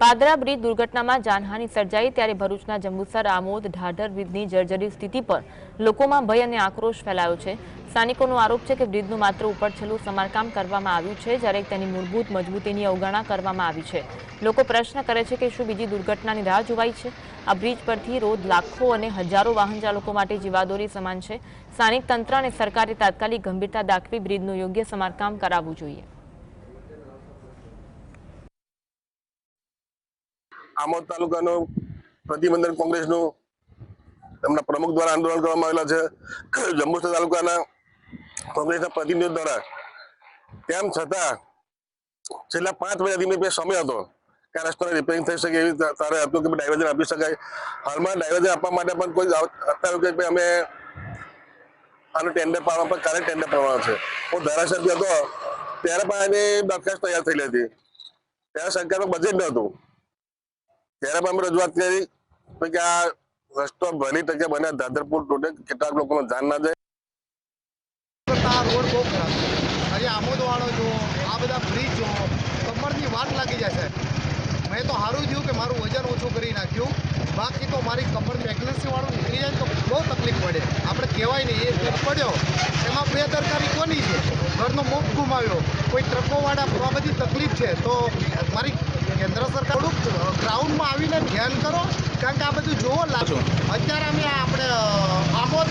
Padra bridge દુર્ઘટનામાં જાનહાનિ સર્જાઈ ત્યારે ભરૂચના જંબુસર, આમોદ, ઢાઢર બ્રિજની જર્જરી સ્થિતિ પર લોકોમાં ભય અને આક્રોશ ફેલાયો છે. સ્થાનિકોનો આરોપ છે કે બ્રિજનું માત્ર ઉપરછલ્લું સમારકામ કરવામાં આવ્યું છે, જ્યારે તેની મૂળભૂત મજબૂતીની અવગણના કરવામાં આવી છે. લોકો પ્રશ્ન કરે છે કે શું બીજી દુર્ઘટનાની રાહ જોવાઈ છે? આ બ્રિજ પરથી રોજ લાખો અને હજારો વાહન ચાલકો માટે જીવાદોરી સમાન છે. સ્થાનિક તંત્ર અને સરકારે તાત્કાલિક ગંભીરતા દાખવી બ્રિજનું યોગ્ય સમારકામ કરાવવું જોઈએ. આમોદ તાલુકાનું પ્રતિબંધન કોંગ્રેસનું એમના પ્રમુખ દ્વારા આંદોલન કરવામાં આવેલા છે. જંબુસર તાલુકાના કોંગ્રેસના પ્રતિનિધિઓ દ્વારા તેમ છતાં છેલ્લા પાંચ મહિનાથી મેં સમય હતો કે રસ્તાને રિપેરિંગ થઈ શકે એવી તારે હતું કે ડાયવર્જન આપી શકાય. હાલમાં ડાયવર્જન આપવા માટે પણ કોઈ અત્યારે કે અમે આનું ટેન્ડર પાડવા પણ કાલે ટેન્ડર પાડવાનો છે. હું ધારાસભ્ય હતો, ત્યારે પણ એની દરખાસ્ત તૈયાર થયેલી હતી. ત્યારે સરકારનું બજેટ નહોતું. ત્યારે પણ અમે રજૂઆત કરી કે આ રસ્તો બની ટકે બને ધાધરપુર તૂટે, કેટલાક લોકોનો ધ્યાન ના જાય. રોડ બહુ ખરાબ છે. આમોદવાળો જો, આ બધા બ્રિજ જો, કમરની વાટ લાગી જાય છે મેં તો સારું થયું કે મારું વજન ઓછું કરી નાખ્યું. બાકી તો મારી કમર પ્રેગ્નન્સી વાળું નીકળી જાય તો બહુ તકલીફ પડે. આપણે કહેવાય નહીં, એ પડ્યો. એમાં બેદરકારી કોની છે? ઘરનો મોખ ગુમાવ્યો. કોઈ ટ્રકોવાળા આ બધી તકલીફ છે, તો મારી કેન્દ્ર સરકાર થોડુંક ગ્રાઉન્ડમાં આવીને ધ્યાન કરો, કારણ કે આ બધું જોવો લાગો અત્યારે અમે આપણે આમોદ